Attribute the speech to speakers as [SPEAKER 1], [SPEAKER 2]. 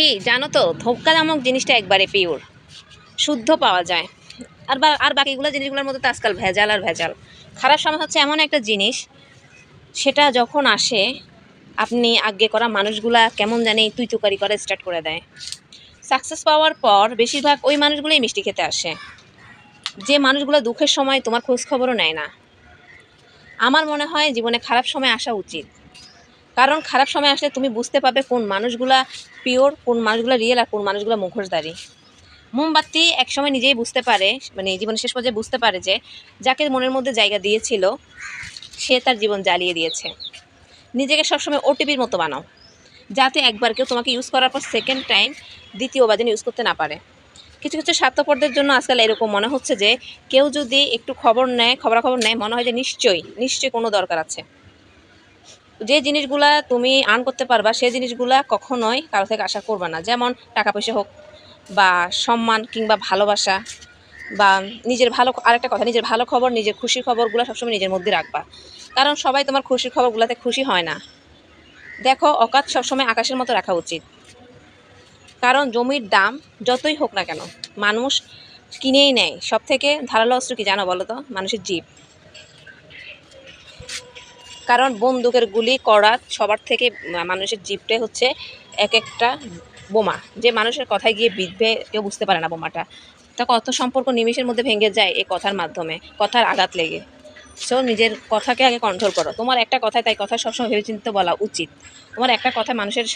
[SPEAKER 1] কি জানো তো ধোক্কা নামক জিনিসটা একবারে পিওর শুদ্ধ পাওয়া যায়। আর বা, আর বাকিগুলো জিনিসগুলোর মধ্যে তো আজকাল ভেজাল আর ভেজাল। খারাপ সময় হচ্ছে এমন একটা জিনিস, সেটা যখন আসে, আপনি আগে করা মানুষগুলা কেমন জানি তুই তুকারি করে স্টার্ট করে দেয়। সাকসেস পাওয়ার পর বেশিরভাগ ওই মানুষগুলোই মিষ্টি খেতে আসে। যে মানুষগুলো দুঃখের সময় তোমার খোঁজখবরও নেয় না। আমার মনে হয় জীবনে খারাপ সময় আসা উচিত। কারণ খারাপ সময় আসলে তুমি বুঝতে পারবে কোন মানুষগুলা পিওর কোন মানুষগুলো রিয়েল আর কোন মানুষগুলো মুখোশধারী। মোমবাতি একসময় নিজেই বুঝতে পারে মানে জীবনের শেষ পর্যায়ে বুঝতে পারে যে যাকে মনের মধ্যে জায়গা দিয়েছিল, সে তার জীবন জ্বালিয়ে দিয়েছে। নিজেকে সবসময় ওটিপির মতো বানাও, যাতে একবার কেউ তোমাকে ইউজ করার পর সেকেন্ড টাইম দ্বিতীয়বার যেন ইউজ করতে না পারে। কিছু কিছু স্বার্থপরদের জন্য আজকাল এরকম মনে হচ্ছে যে কেউ যদি একটু খবর নেয়, খবরাখবর নেয়, মনে হয় যে নিশ্চয়ই নিশ্চয়ই কোনো দরকার আছে। যে জিনিসগুলা তুমি আর্ন করতে পারবা সেই জিনিসগুলা কখনোই কারও থেকে আশা করবে না। যেমন টাকা পয়সা হোক বা সম্মান কিংবা ভালোবাসা বা নিজের ভালো আরেকটা কথা, নিজের ভালো খবর, নিজের খুশির খবরগুলো সবসময় নিজের মধ্যে রাখবা। কারণ সবাই তোমার খুশির খবরগুলোতে খুশি হয় না। দেখো, অকাত সবসময় আকাশের মতো রাখা উচিত। কারণ জমির দাম যতই হোক না কেন, মানুষ কিনেই নেয়। সব থেকে ধারালো অস্ত্র কি জানো বলো তো? মানুষের জীব। কারণ বন্দুকের গুলি করা সবার থেকে মানুষের জীবটাই হচ্ছে এক একটা বোমা। যে মানুষের কথায় গিয়ে বিধবে, কেউ বুঝতে পারে না বোমাটা। তা কত সম্পর্ক নিমিষের মধ্যে ভেঙে যায় এই কথার মাধ্যমে, কথার আঘাত লেগে। সো নিজের কথাকে আগে কন্ট্রোল করো। তোমার একটা কথায় তাই কথা সবসময় ভেবেচিন্তে বলা উচিত। তোমার একটা কথা মানুষের